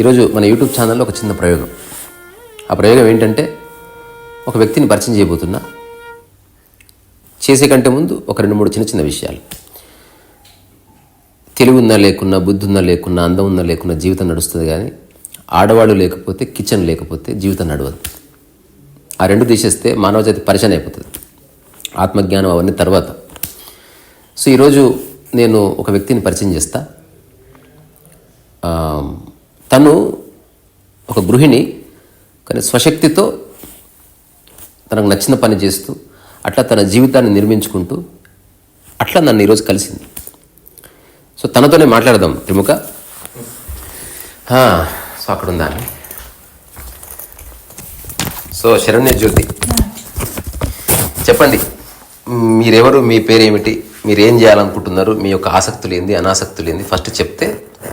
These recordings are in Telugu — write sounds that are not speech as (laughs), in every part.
ఈరోజు మన యూట్యూబ్ ఛానల్లో ఒక చిన్న ప్రయోగం. ఆ ప్రయోగం ఏంటంటే ఒక వ్యక్తిని పరిచయం చేయబోతున్నా. చేసే కంటే ముందు ఒక రెండు మూడు చిన్న చిన్న విషయాలు. తెలివి ఉన్నా లేకున్నా బుద్ధి ఉన్నా లేకున్నా అందం ఉన్నా లేకున్నా జీవితం నడుస్తుంది కానీ ఆడవాళ్ళు లేకపోతే కిచెన్ లేకపోతే జీవితం నడవదు. ఆ రెండు తీసేస్తే మానవజాతి పరిచయం అయిపోతుంది. ఆత్మజ్ఞానం అవన్నీ తర్వాత. సో ఈరోజు నేను ఒక వ్యక్తిని పరిచయం చేస్తా. తను ఒక గృహిణి కానీ స్వశక్తితో తనకు నచ్చిన పని చేస్తూ అట్లా తన జీవితాన్ని నిర్మించుకుంటూ అట్లా నన్ను ఈరోజు కలిసింది. సో తనతోనే మాట్లాడదాం త్రిముఖ. సో అక్కడ ఉందా సో శరణ్య జ్యోతి. చెప్పండి మీరెవరు మీ పేరు ఏమిటి మీరు ఏం చేయాలనుకుంటున్నారు మీ యొక్క ఆసక్తులు ఏంది అనాసక్తులు ఏంది? ఫస్ట్ చెప్తే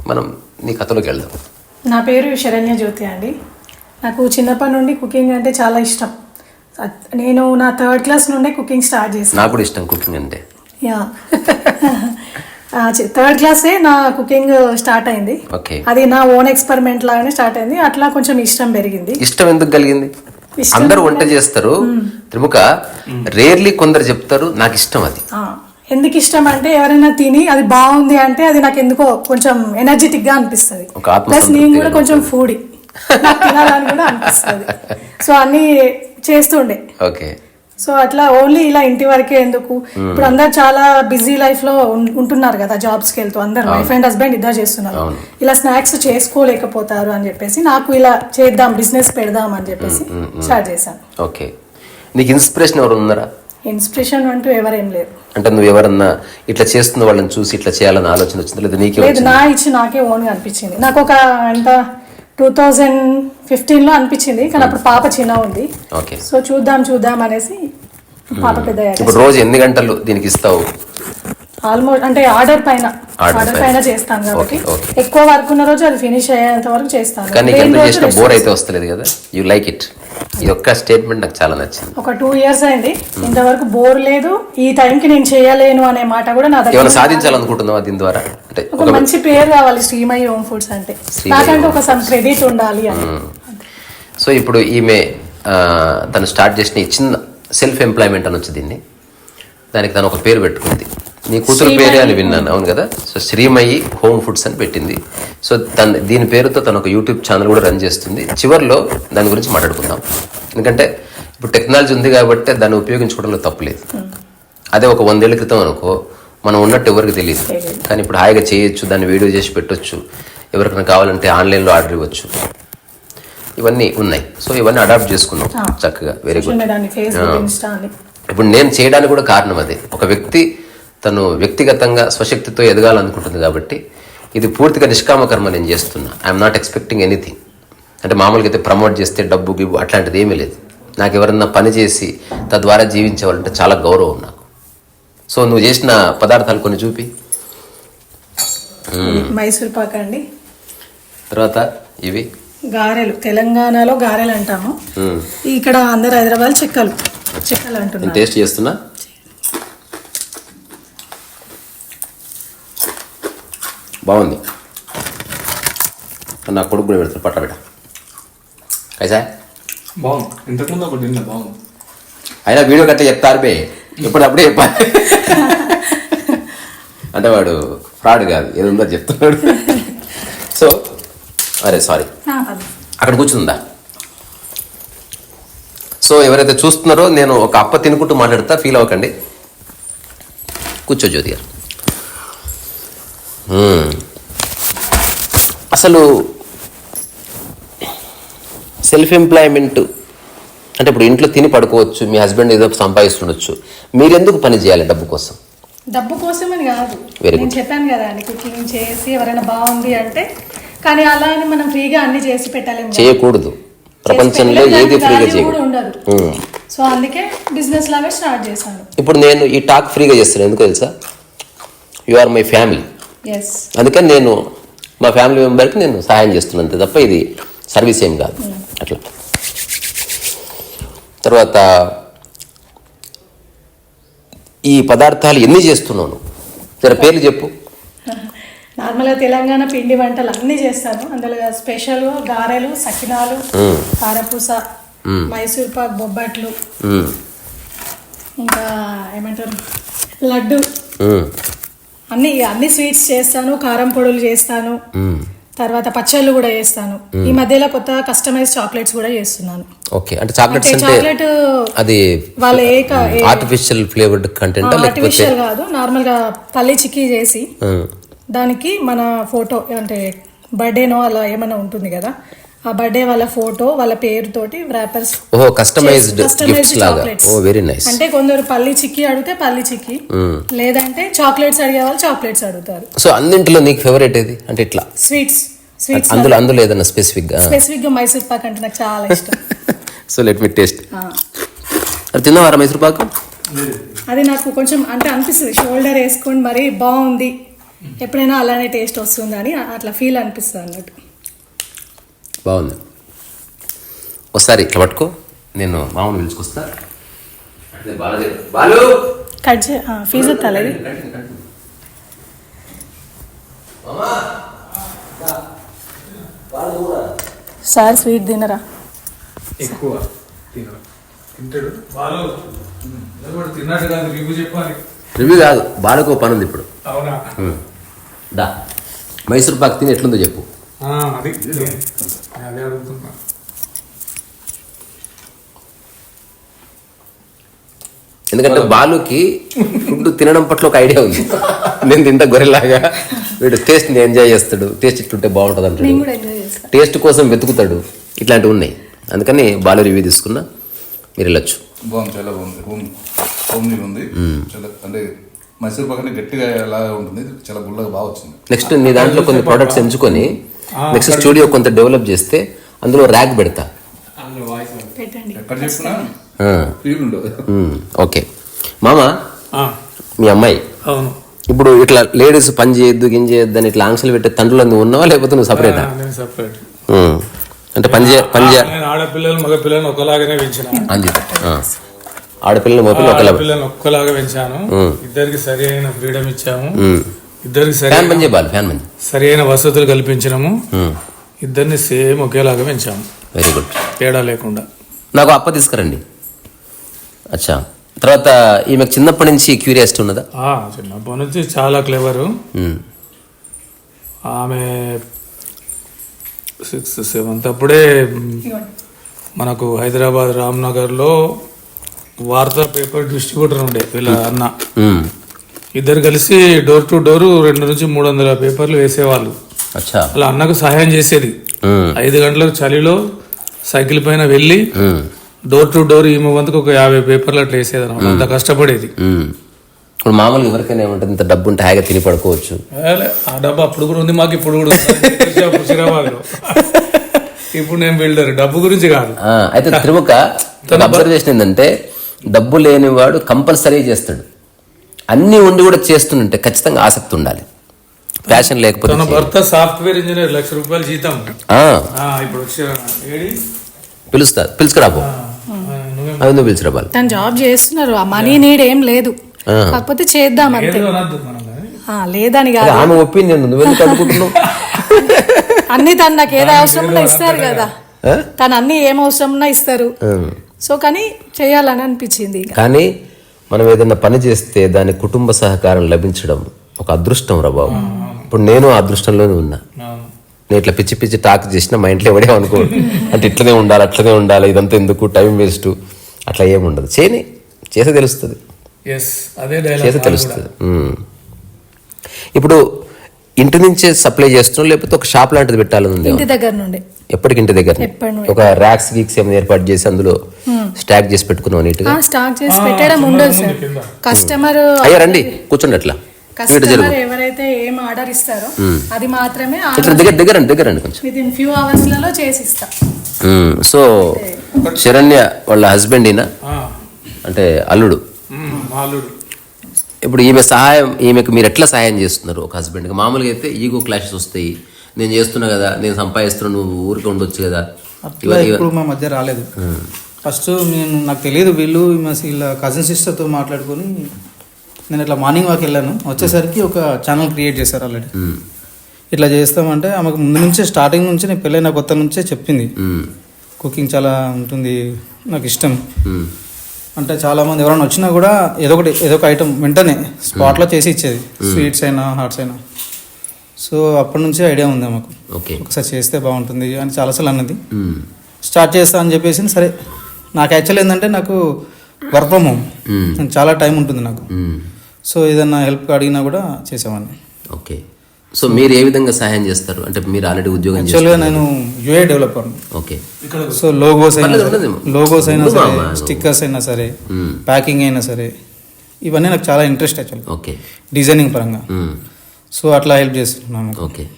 మనం నీ కథలోకి వెళ్దాం. నా పేరు శరణ్య జ్యోతి అండి. నాకు చిన్నప్పటి నుండి కుకింగ్ అంటే చాలా ఇష్టం. నేను నా థర్డ్ క్లాస్ నుండే కుకింగ్ స్టార్ట్ చేశాను. నాకు కూడా ఇష్టం కుకింగ్ అంటే. యా. థర్డ్ క్లాసే నా కుకింగ్ స్టార్ట్ అయింది. ఓకే. అది నా ఓన్ ఎక్స్పెరిమెంట్ లాగానే స్టార్ట్ అయింది. అట్లా కొంచెం ఇష్టం పెరిగింది. ఇష్టం ఎందుకు కలిగింది? అందరూ వంట చేస్తారు. త్రిముఖ రేర్లీ కొందరు చెప్తారు నాకు ఇష్టం అది. ఆ, ఎందుకు ఇష్టం అంటే ఎవరైనా తిని అది బాగుంది అంటే అది నాకు ఎందుకో కొంచెం ఎనర్జెటిక్గా అనిపిస్తుంది. ప్లస్ నేను కూడా కొంచెం ఫూడి నాకు తినాలని కూడా అనిపిస్తుంది. సో (laughs) అన్ని చేస్తుండే. ఓకే. సో అట్లా ఓన్లీ ఇలా ఇంటి వరకే ఎందుకు? ఇప్పుడు అందరు చాలా బిజీ లైఫ్లో ఉంటున్నారు కదా జాబ్స్కి వెళ్తూ అందరు. వైఫ్ అండ్ హస్బెండ్ ఇద్దరు చేస్తున్నారు. ఇలా స్నాక్స్ చేసుకోలేకపోతారు అని చెప్పేసి నాకు ఇలా చేద్దాం బిజినెస్ పెడదాం అని చెప్పేసి స్టార్ట్ చేశాను. ఓకే. నీకు ఇన్స్పిరేషన్ ఎవరు ఉన్నారా? ఇన్స్పిరేషన్ అంటూ ఎవరేం లేరు. అంటే నువ్వు ఎవరన్నా ఇట్లా చేస్తున్న వాళ్ళని చూసి ఇట్లా చేయాలని ఆలోచన వచ్చిందా? లేదా నీకే లేదు నా ఇచ్చి నాకే ఓన్గా అనిపించింది. నాకు ఒక ఎంత టూ థౌజండ్ ఫిఫ్టీన్లో అనిపించింది కానీ అప్పుడు పాప చిన్న ఉంది. ఓకే. సో చూద్దాం చూద్దాం అనేసి పాప పెద్ద ఇప్పుడు రోజు ఎన్ని గంటలు దీనికి ఇస్తావు? ఆల్మోస్ట్ అంటే ఆర్డర్ పైన ఆర్డర్ పైన. చేస్తాను కాబట్టి. ఎక్కువ వర్క్ ఉన్న రోజు అది ఫినిష్ అయ్యేంత వరకు చేస్తాను. కానీ బోర్ అయితే వస్తలేదు కదా? యూ లైక్ ఇట్ ఈ ఒక్క స్టేట్మెంట్ నాకు చాలా నచ్చింది. ఒక టూ ఇయర్స్ అయింది. ఇంతవరకు బోర్ లేదు. ఈ టైంకి నేను చేయలేను అనే మాట కూడా నా దగ్గర ఏమైనా సాధించాలనుకుంటున్నావా దీని ద్వారా? అంటే ఒక మంచి పేరు కావాలి శ్రీమయి హోమ్ ఫుడ్స్ అంటే. నాకంటే ఒక సమ్ క్రెడిట్ ఉండాలి అని. సో ఇప్పుడు ఈమె తను స్టార్ట్ చేసిన చిన్న సెల్ఫ్ ఎంప్లాయ్మెంట్ అనొచ్చు దీన్ని దానికి తను ఒక పేరు పెట్టుకుంది. నీ కూతురు పేరే అని విన్నాను. అవును కదా? సో శ్రీమయి హోమ్ ఫుడ్స్ అని పెట్టింది. సో తన దీని పేరుతో తను ఒక యూట్యూబ్ ఛానల్ కూడా రన్ చేస్తుంది. చివరిలో దాని గురించి మాట్లాడుకుందాం. ఎందుకంటే ఇప్పుడు టెక్నాలజీ ఉంది కాబట్టి దాన్ని ఉపయోగించుకోవడంలో తప్పులేదు అదే ఒక వందేళ్ళ క్రితం అనుకో మనం ఉన్నట్టు ఎవరికి తెలియదు. కానీ ఇప్పుడు హాయిగా చేయొచ్చు దాన్ని వీడియో చేసి పెట్టొచ్చు ఎవరికైనా కావాలంటే ఆన్లైన్లో ఆర్డర్ ఇవ్వచ్చు. ఇవన్నీ ఉన్నాయి. సో ఇవన్నీ అడాప్ట్ చేసుకున్నాం చక్కగా. వెరీ గుడ్ ఇప్పుడు నేను చేయడానికి కూడా కారణం అదే. ఒక వ్యక్తి తను వ్యక్తిగతంగా స్వశక్తితో ఎదగాలనుకుంటుంది కాబట్టి ఇది పూర్తిగా నిష్కామ కర్మ నేను చేస్తున్నా. ఐఎమ్ నాట్ ఎక్స్పెక్టింగ్ ఎనీథింగ్ అంటే మామూలుగా అయితే ప్రమోట్ చేస్తే డబ్బు గిబ్బు అట్లాంటిది ఏమీ లేదు. నాకు ఎవరన్నా పని చేసి తద్వారా జీవించేవాళ్ళంటే చాలా గౌరవం నాకు. సో నువ్వు చేసిన పదార్థాలు కొన్ని చూపి. మైసూర్ పాక్ అండి. తర్వాత ఇవి. గారెలు. తెలంగాణలో గారెలు అంటాము. ఇక్కడ అందరు హైదరాబాద్ చెక్కలు. చెక్కలు నేను అంటున్నారు టేస్ట్ చేస్తున్నా. బాగుంది. నా కొడుకు కూడా పెడతారు పట్ట బిడ్డ. కైసా? బాగుంది. ఇంతకుముందు ఒకటి తిన్నా బాగుంది. అయినా వీడియో కట్టే చెప్తారు బే ఇప్పుడు అప్పుడే చెప్పాలి అంటే వాడు ఫ్రాడ్ కాదు ఏదో ఉందో చెప్తున్నాడు. సో అరే సారీ. అక్కడ కూర్చుందా? సో ఎవరైతే చూస్తున్నారో నేను ఒక అప్ప తినుకుంటూ మాట్లాడతా ఫీల్ అవ్వకండి. కూర్చో జ్యోతి గారు. అసలు సెల్ఫ్ ఎంప్లాయ్మెంట్ అంటే ఇప్పుడు ఇంట్లో తిని పడుకోవచ్చు మీ హస్బెండ్ ఏదో సంపాదిస్తుండొచ్చు. మీరెందుకు పని చేయాలి డబ్బు కోసం? డబ్బు కోసమని కాదు. నేను చెప్పాను కదా అండి కుకింగ్ చేసి ఎవరైనా బాగుంది అంటే కానీ అలా అని మనం ఫ్రీగా అన్ని చేసి పెట్టలేము కదా. చేయకూడదు. ప్రపంచంలో పెట్టలేం, ఏది ఫ్రీగా చేయకూడదు. సో అందుకే బిజినెస్ లాగా స్టార్ట్ చేశాను. ఇప్పుడు నేను ఈ టాక్ ఫ్రీగా చేస్తాను ఎందుకు తెలుసా? యు ఆర్ మై ఫ్యామిలీ అందుకని నేను మా ఫ్యామిలీ మెంబర్కి నేను సహాయం చేస్తున్నాను అంతే తప్ప ఇది సర్వీస్ ఏం కాదు. అట్లా. తర్వాత ఈ పదార్థాలు ఎన్ని చేస్తున్నాను? జర పేర్లు చెప్పు. నార్మల్గా తెలంగాణ పిండి వంటలు అన్నీ చేస్తాను. అందులో స్పెషల్గా గారెలు సకినాలు మ్మ్. కారపూస మైసూర్ పాక్ బొబ్బట్లు. ఇంకా ఏమంటారు? లడ్డు. అన్ని అన్ని స్వీట్స్ చేస్తాను కారం పొడులు చేస్తాను. తర్వాత పచ్చళ్ళు కూడా చేస్తాను. ఈ మధ్యలో కొత్త కస్టమైజ్ చాక్లెట్స్ కూడా చేస్తున్నాను. ఓకే. అంటే చాక్లెట్స్ అంటే చాక్లెట్ అది వాళ్ళ ఏ ఆర్టిఫిషియల్ ఫ్లేవర్డ్ కంటెంట్ ఆర్టిఫిషియల్ కాదు నార్మల్గా పల్లి చిక్కీ చేసి. దానికి మన ఫోటో అంటే బర్త్డేనో అలా ఏమైనా ఉంటుంది కదా ఆ బర్త్డే వాళ్ళ ఫోటో వాళ్ళ పేరుతోటి ర్యాపర్స్ ఓహో కస్టమైజ్డ్ గిఫ్ట్స్ లాగా. ఓ వెరీ నైస్ అంటే కొందరు పల్లి చిక్కీ అడిగితే పల్లి చిక్కీ. లేదంటే చాక్లెట్స్ అడిగే వాళ్ళు చాక్లెట్స్ అడుగుతారు. సో అన్నింటిలో నీకు ఫేవరెట్ ఏది? అంటే ఇట్లా. స్వీట్స్ స్వీట్స్ అందులో అందులో ఏదన్నా స్పెసిఫిక్గా? స్పెసిఫిక్గా మైసూర్ పాక్ అంటే నాకు చాలా ఇష్టం. So let me taste. అది తిన్నావారా మైసూర్ పాకు? అది నాకు కొంచెం అంటే అనిపిస్తుంది. షోల్డర్ వేసుకొని మరి బాగుంది. ఎప్పుడైనా అలానే టేస్ట్ వస్తుంది అని అట్లా ఫీల్ అనిపిస్తుంది అన్నట్టు. బాగుంది. ఒకసారి ఇట్లా పట్టుకో నేను మామూలు పిలుచుకొస్తా. బాలు! కట్ చే ఫీజు తలది సార్ స్వీట్ తినరా? ఎక్కువ తింటాడు? నిలబడి తిన్నట్టు కాదు రివ్యూ చెప్పాలి. రివ్యూ కాదు బాలకు పని ఉంది ఇప్పుడు. అవునా. దా. మైసూర్ పాక్ తిని ఎట్లుందో చెప్పు. ఆ, అది. అదే అడుగుతున్నా. ఎందుకంటే బాలుకి ఫుడ్ తినడం పట్ల ఒక ఐడియా ఉంది. నేను తింటా గొర్రెలాగా వీడు టేస్ట్ని ఎంజాయ్ చేస్తాడు. టేస్ట్ ఇట్లుంటే బాగుంటుంది నేను అంటాడు కూడా ఎంజాయ్ చేస్తాను టేస్ట్ కోసం వెతుకుతాడు. ఇట్లాంటివి ఉన్నాయి. అందుకని బాలు రివ్యూ తీసుకున్నా. మీరు వెళ్ళొచ్చు. బాగుంది చాలా బాగుంది. హోమ్ హోమ్లీ ఉంది. చాలా అంటే మైసూర్ పాక్ అంటే గట్టిగా ఉంటుంది? చాలా గుల్లగా బాగా వచ్చింది. నెక్స్ట్ నీ దాంట్లో కొన్ని ప్రోడక్ట్స్ ఎంచుకొని నెక్స్ట్ స్టూడియో కొంత డెవలప్ చేస్తే అందులో ర్యాక్ పెడతా. ఓకే. మామ ఆ, మీ అమ్మాయి అవును. ఇప్పుడు ఇట్లా లేడీస్ పని చేయొద్దు గిం చేయొద్దు అని ఇట్లా ఆంక్షలు పెట్టే తండ్రులు నువ్వు ఉన్నావా లేకపోతే నువ్వు సపరేటా ఆ, నేను సపరేట్ అంటే పని చేయ పని చేయ నేను ఆడపిల్లలు మగ పిల్లల్ని ఒకలాగానే పెంచిన. ఆడపిల్లలు మోపిల్లు ఒకలా ఆడపిల్లల్ని ఒక్కలాగా పెంచాను. ఇద్దరికి సరి అయిన ఫ్రీడమ్ ఇచ్చాము. ఇద్దరికి ఫ్యాన్ పని చేయాలి ఫ్యాన్ పని సరి అయిన వసతులు కల్పించినాము. ఇద్దరిని సేమ్ ఒకేలాగా పెంచాము. వెరీ గుడ్ తేడా లేకుండా. నాకు అప్ప తీసుకురండి. అచ్చా. తర్వాత ఈమెకు చిన్నప్పటి నుంచి క్యూరియాసిటీ ఉన్నదా? చిన్నప్పటి నుంచి చాలా క్లెవరు. ఆమె సిక్స్త్ సెవెంత్ అప్పుడే మనకు హైదరాబాద్ రామ్నగర్లో వార్తా పేపర్ డిస్ట్రిబ్యూటర్ ఉండే వీళ్ళ అన్న. ఇద్దరు కలిసి డోర్ టు డోర్ రెండు నుంచి మూడు వందల పేపర్లు వేసేవాళ్ళు అచ్చా అలా అన్నకు సహాయం చేసేది. ఐదు గంటలకు చలిలో సైకిల్ పైన వెళ్ళి. డోర్ టు డోర్ ఈమె వంతుకు ఒక యాభై పేపర్లు అట్లా వేసేది అనమాట అంత కష్టపడేది. ఇప్పుడు మామూలుగా ఎవరికైనా ఏమంటుంది ఇంత డబ్బు ఉంటే హాయిగా తిని పడుకోవచ్చు ఆ డబ్బు అప్పుడు కూడా ఉంది మాకు ఇప్పుడు కూడా. ఇప్పుడు నేను బిల్డర్ డబ్బు గురించి కాదు అయితే త్రిముఖ అబ్జర్వేషన్ ఏంటంటే డబ్బు లేనివాడు కంపల్సరీ చేస్తాడు అన్ని ఉండి కూడా చేస్తుంటే ఖచ్చితంగా ఆసక్తి ఉండాలి. ప్యాషన్ లేకపోతే తన. భర్త సాఫ్ట్వేర్ ఇంజనీర్ లక్ష రూపాయలు జీతం. ఆ, ఆ, ఇప్పుడు వచ్చే ఏడి? పిలుస్తా పిలుచుకురాబో ఆ, నువ్వే అది నువ్వు పిలుచురా బాలు తను జాబ్ చేస్తున్నారు. ఆ మనీ నీడ్ ఏం లేదు. కాకపోతే చేద్దాం అంతే లేదని కాదు. ఆమె ఒపీనియన్ నువ్వు ఎందుకు అనుకుంటున్నావు? (laughs) అన్ని తను నాకు ఏది అవసరం ఉన్నా ఇస్తారు కదా? తను అన్ని ఏం అవసరం ఉన్నా ఇస్తారు. సో కానీ చేయాలని అనిపించింది. కానీ మనం ఏదైనా పని చేస్తే దాని కుటుంబ సహకారం లభించడం ఒక అదృష్టం రా బాబు. ఇప్పుడు నేను ఆ అదృష్టంలోనే ఉన్నా. నేను ఇట్లా పిచ్చి పిచ్చి టాక్ చేసిన మా ఇంట్లో ఎవడే అనుకో అంటే ఇట్లనే ఉండాలి అట్లనే ఉండాలి ఇదంతా ఎందుకు టైం వేస్ట్ అట్లా ఏమి ఉండదు. చేయని చేసే తెలుస్తుంది. ఎస్ అదే డైలాగ్ చేసే తెలుస్తుంది. ఇప్పుడు ఇంటి నుంచే సప్లై చేస్తున్నాం లేకపోతే ఒక షాప్ లాంటిది పెట్టాలని ఉంది ఇంటి దగ్గర నుండి. ఎప్పటికి ఇంటి దగ్గర. ఒక ర్యాక్స్ గీక్స్ ఏమైనా ఏర్పాటు చేసి అందులో స్టాక్ చేసి పెట్టుకున్నాం నీట్గా? ఆ, స్టాక్ చేసి పెట్టడం ఉండదు సార్. కస్టమర్ అయ్యా రండి కూర్చోండి అట్లా. కస్టమర్ ఎవరైతే ఏం ఆర్డర్ ఇస్తారో అది మాత్రమే దగ్గర దగ్గర దగ్గర రండి కొంచెం. విత్ ఇన్ ఫ్యూ అవర్స్లలో చేసి ఇస్తా. సో శరణ్య వాళ్ళ హస్బెండ్ ఈయన అంటే అల్లుడు. ఇప్పుడు ఈమె సహాయం ఈమెకు మీరు ఎట్లా సహాయం చేస్తున్నారు ఒక హస్బెండ్కి? మామూలుగా అయితే ఈగో క్లాషెస్ వస్తాయి. నేను చేస్తున్నా కదా నేను సంపాదిస్తున్నా నువ్వు ఊరికి ఉండొచ్చు కదా. ఇప్పుడు మా మధ్య రాలేదు. ఫస్ట్ నేను నాకు తెలియదు వీళ్ళు వీళ్ళ కజిన్ సిస్టర్తో మాట్లాడుకొని నేను ఇట్లా మార్నింగ్ వాక్ వెళ్ళాను. వచ్చేసరికి ఒక ఛానల్ క్రియేట్ చేశారు ఆల్రెడీ ఇట్లా చేస్తామంటే ఆమెకు ముందు నుంచే స్టార్టింగ్ నుంచి నేను పెళ్ళైన కొత్త నుంచే చెప్పింది. కుకింగ్ చాలా ఉంటుంది నాకు ఇష్టం. అంటే చాలా మంది ఎవరైనా వచ్చినా కూడా ఏదో ఒకటి ఏదో ఒక ఐటమ్ వెంటనే స్పాట్లో చేసి ఇచ్చేది. స్వీట్స్ అయినా హాట్స్ అయినా. సో అప్పటి నుంచే ఐడియా ఉంది ఆమెకు. ఓకే. ఒకసారి చేస్తే బాగుంటుంది అని చాలాసార్లు అన్నది. స్టార్ట్ చేస్తా అని చెప్పేసి సరే నాకు యాక్చువల్ ఏంటంటే నాకు వర్క్ ఫ్రమ్ హోమ్. చాలా టైం ఉంటుంది నాకు. సో ఏదన్నా హెల్ప్ అడిగినా కూడా చేసేవాడిని. ఓకే. సో మీరు ఏ విధంగా సహాయం చేస్తారు? అంటే మీరు ఆల్రెడీ ఉద్యోగం యాక్చువల్గా నేను UI developer okay. So logos అయినా. లోగోస్ అయినా సరే. స్టిక్కర్స్ అయినా సరే. ప్యాకింగ్ అయినా సరే ఇవన్నీ నాకు చాలా ఇంట్రెస్ట్ యాక్చువల్ ఓకే. డిజైనింగ్ పరంగా. సో అట్లా హెల్ప్ చేస్తున్నాను. ఓకే.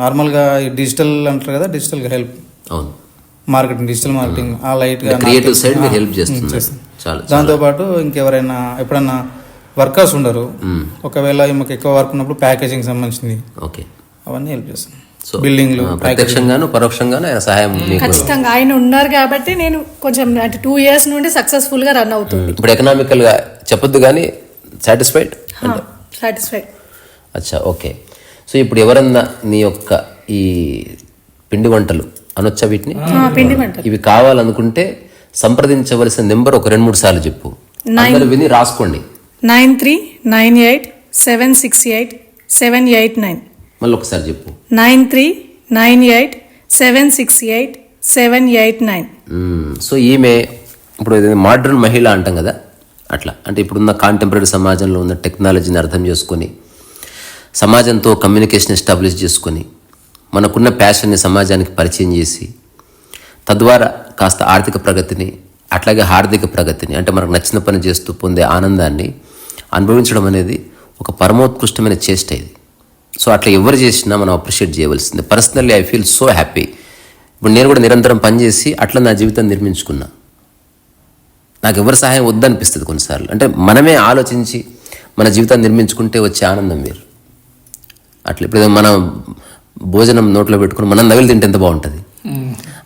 నార్మల్గా డిజిటల్ అంటారు కదా డిజిటల్గా హెల్ప్ అవును. మార్కెటింగ్ డిజిటల్ మార్కెటింగ్ ఆ లైట్గా క్రియేటివ్ సైడ్ మీరు హెల్ప్ చేస్తున్నారు. చాలా దాంతోపాటు ఇంకెవరైనా ఎప్పుడన్నా వర్కర్స్ ఉండరు. ఒకవేళ మాకు ఎక్కువ వర్క్ ఉన్నప్పుడు ప్యాకేజింగ్ సంబంధించింది. ఓకే అవన్నీ హెల్ప్ చేస్తాను సో బిల్డింగ్లు ప్రత్యక్షంగాను పరోక్షంగాను ఆయన సహాయం మీకు ఖచ్చితంగా ఆయన ఉన్నారు కాబట్టి నేను కొంచెం అంటే టూ ఇయర్స్ నుండి సక్సెస్ఫుల్గా రన్ అవుతుంది. ఇప్పుడు ఎకనామికల్గా చెప్పొద్దు కానీ సాటిస్ఫైడ్ సాటిస్ఫైడ్ అచ్చా ఓకే సో ఇప్పుడు ఎవరన్నా నీ యొక్క ఈ పిండి వంటలు అనొచ్చా వీటిని? ఇవి కావాలనుకుంటే సంప్రదించవలసిన నెంబర్ ఒక రెండు మూడు సార్లు చెప్పు. అందరూ విని రాసుకోండి. Nine three nine eight seven six eight seven eight nine. మళ్ళీ ఒకసారి చెప్పు. Nine three nine eight seven six eight seven eight nine. So ఈమె ఇప్పుడు మోడర్న్ మహిళ అంటాం కదా? అట్లా. అంటే ఇప్పుడున్న కాంటెంపరీ సమాజంలో ఉన్న టెక్నాలజీని అర్థం చేసుకొని సమాజంతో కమ్యూనికేషన్ ఎస్టాబ్లిష్ చేసుకొని మనకున్న ప్యాషన్ని సమాజానికి పరిచయం చేసి తద్వారా కాస్త ఆర్థిక ప్రగతిని అట్లాగే హార్దిక ప్రగతిని అంటే మనకు నచ్చిన పని చేస్తూ పొందే ఆనందాన్ని అనుభవించడం అనేది ఒక పరమోత్కృష్టమైన చేష్ట ఇది. సో అట్లా ఎవరు చేసినా మనం అప్రిషియేట్ చేయవలసిందే. Personally I feel so happy ఇప్పుడు నేను కూడా నిరంతరం పనిచేసి అట్లా నా జీవితాన్ని నిర్మించుకున్నా. నాకు ఎవరి సహాయం వద్దనిపిస్తుంది కొన్నిసార్లు. అంటే మనమే ఆలోచించి మన జీవితాన్ని నిర్మించుకుంటే వచ్చే ఆనందం వేరు. అట్లా ఇప్పుడు మనం భోజనం నోట్లో పెట్టుకుని మనం నవిలు తింటే ఎంత బాగుంటుంది?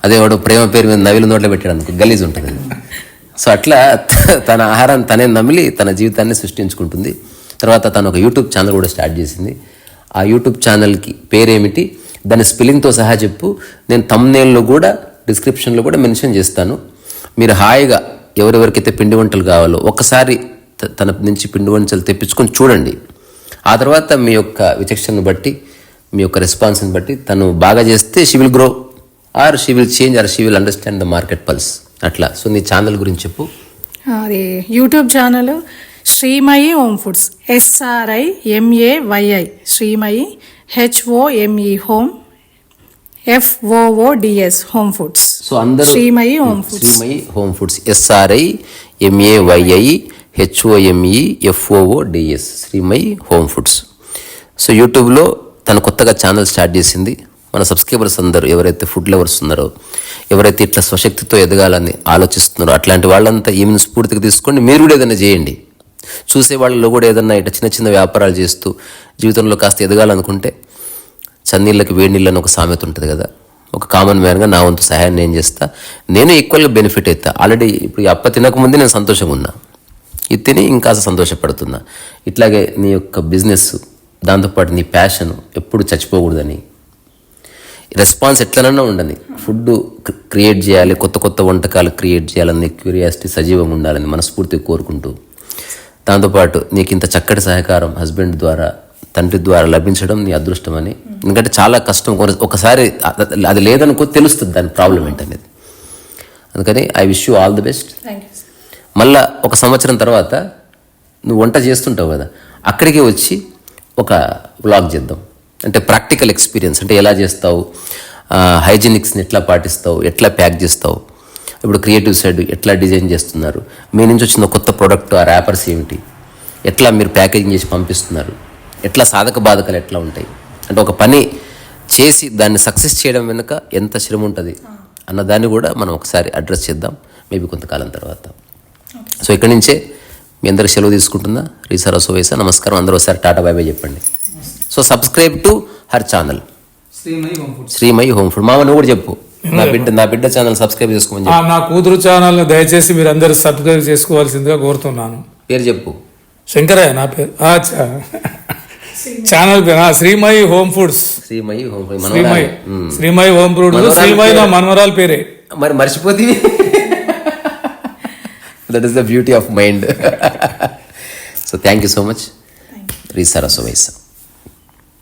అదే వాడు ప్రేమ పేరు మీద నవిలు నోట్లో పెట్టాడు అనుకో గలీజ్ ఉంటుంది సో అట్లా తన ఆహారాన్ని తనే నమిలి తన జీవితాన్ని సృష్టించుకుంటుంది. తర్వాత తను ఒక యూట్యూబ్ ఛానల్ కూడా స్టార్ట్ చేసింది. ఆ యూట్యూబ్ ఛానల్కి పేరేమిటి? దాని స్పెల్లింగ్తో సహా చెప్పు. నేను తమ్నేల్లో కూడా డిస్క్రిప్షన్లో కూడా మెన్షన్ చేస్తాను. మీరు హాయిగా ఎవరెవరికైతే పిండి వంటలు కావాలో ఒక్కసారి త- తన నుంచి పిండి వంటలు తెప్పించుకొని చూడండి. ఆ తర్వాత మీ యొక్క విచక్షణను బట్టి మీ యొక్క రెస్పాన్స్ని బట్టి తను బాగా చేస్తే she will grow or she will change or she will understand the market pulse అట్లా. సో నీ ఛానల్ గురించి చెప్పు. అది YouTube channel Srimayi home foods SRI MAYI Srimayi HOME home FOODS home foods so అందరూ Srimayi home foods Srimayi home foods SRI MAYI HOME FOODS Srimayi home foods so యూట్యూబ్లో తను కొత్తగా ఛానల్ స్టార్ట్ చేసింది. మన సబ్స్క్రైబర్స్ అందరూ ఎవరైతే ఫుడ్ లవర్స్ ఉన్నారో ఎవరైతే ఇట్లా స్వశక్తితో ఎదగాలని ఆలోచిస్తున్నారో అట్లాంటి వాళ్ళంతా ఈమెను స్ఫూర్తిగా తీసుకోండి. మీరు కూడా ఏదైనా చేయండి. చూసే వాళ్ళలో కూడా ఏదన్నా ఇట్లా చిన్న చిన్న వ్యాపారాలు చేస్తూ జీవితంలో కాస్త ఎదగాలనుకుంటే చన్నీళ్ళకి వేడి నీళ్ళని ఒక సామెత ఉంటుంది కదా. ఒక కామన్ మ్యాన్గా నా వంతు సహాయం నేను చేస్తా. నేను ఈక్వల్గా బెనిఫిట్ అవుతా ఆల్రెడీ ఇప్పుడు అప్ప తినకముందే నేను సంతోషంగా ఉన్నా. ఇది తిని ఇంకా సంతోషపడుతున్నా. ఇట్లాగే నీ యొక్క బిజినెస్ దాంతోపాటు నీ ప్యాషన్ ఎప్పుడు చచ్చిపోకూడదని. రెస్పాన్స్ ఎట్లనన్నా ఉండని ఫుడ్ క్రియేట్ చేయాలి కొత్త కొత్త వంటకాలు క్రియేట్ చేయాలని క్యూరియాసిటీ సజీవంగా ఉండాలని మనస్ఫూర్తిగా కోరుకుంటూ. దాంతోపాటు నీకు ఇంత చక్కటి సహకారం హస్బెండ్ ద్వారా తండ్రి ద్వారా లభించడం నీ అదృష్టం అని. ఎందుకంటే చాలా కష్టం. ఒకసారి అది లేదనుకో తెలుస్తుంది దాని ప్రాబ్లం ఏంటనేది. అందుకని I wish you all the best మళ్ళా ఒక సంవత్సరం తర్వాత నువ్వు వంట చేస్తుంటావు కదా అక్కడికి వచ్చి ఒక వ్లాగ్ చేద్దాం. అంటే ప్రాక్టికల్ ఎక్స్పీరియన్స్ అంటే ఎలా చేస్తావు? హైజీనిక్స్ని ఎట్లా పాటిస్తావు? ఎట్లా ప్యాక్ చేస్తావు? ఇప్పుడు క్రియేటివ్ సైడ్ ఎట్లా డిజైన్ చేస్తున్నారు? మీ నుంచి వచ్చిన కొత్త ప్రోడక్ట్ ఆ ర్యాపర్స్ ఏమిటి? ఎట్లా మీరు ప్యాకేజింగ్ చేసి పంపిస్తున్నారు? ఎట్లా సాధక బాధకాలు ఎట్లా ఉంటాయి? అంటే ఒక పని చేసి దాన్ని సక్సెస్ చేయడం వెనుక ఎంత శ్రమ ఉంటుంది? అన్న దాన్ని కూడా మనం ఒకసారి అడ్రస్ చేద్దాం. మేబీ కొంతకాలం తర్వాత. సో ఇక్కడి నుంచే మీ అందరికి సెలవు తీసుకుంటున్నా. రీసా రసోవేసా నమస్కారం. అందరూ ఒకసారి టాటా బై బై చెప్పండి. So subscribe to her channel. Srimayi home food. మామ నువ్వు కూడా చెప్పు. నా బిడ్డ నా బిడ్డ ఛానల్ సబ్స్క్రైబ్ చేసుకోమని నా కూతురు ఛానల్ని దయచేసి మీరు అందరూ సబ్స్క్రైబ్ చేసుకోవాల్సిందిగా కోరుతున్నాను. పేరు చెప్పు. శంకరయ్య నా పేరు. ఛానల్ పేరు. ఆ, Srimayi home foods. Srimayi home మనవరాలు. శ్రీమయి హోమ్ ఫుడ్స్ మనవరాలు శ్రీమయి నా పేరే. మనవరాల పేరే. మరి that is the beauty of mind. (laughs) so thank you so much. Thank you.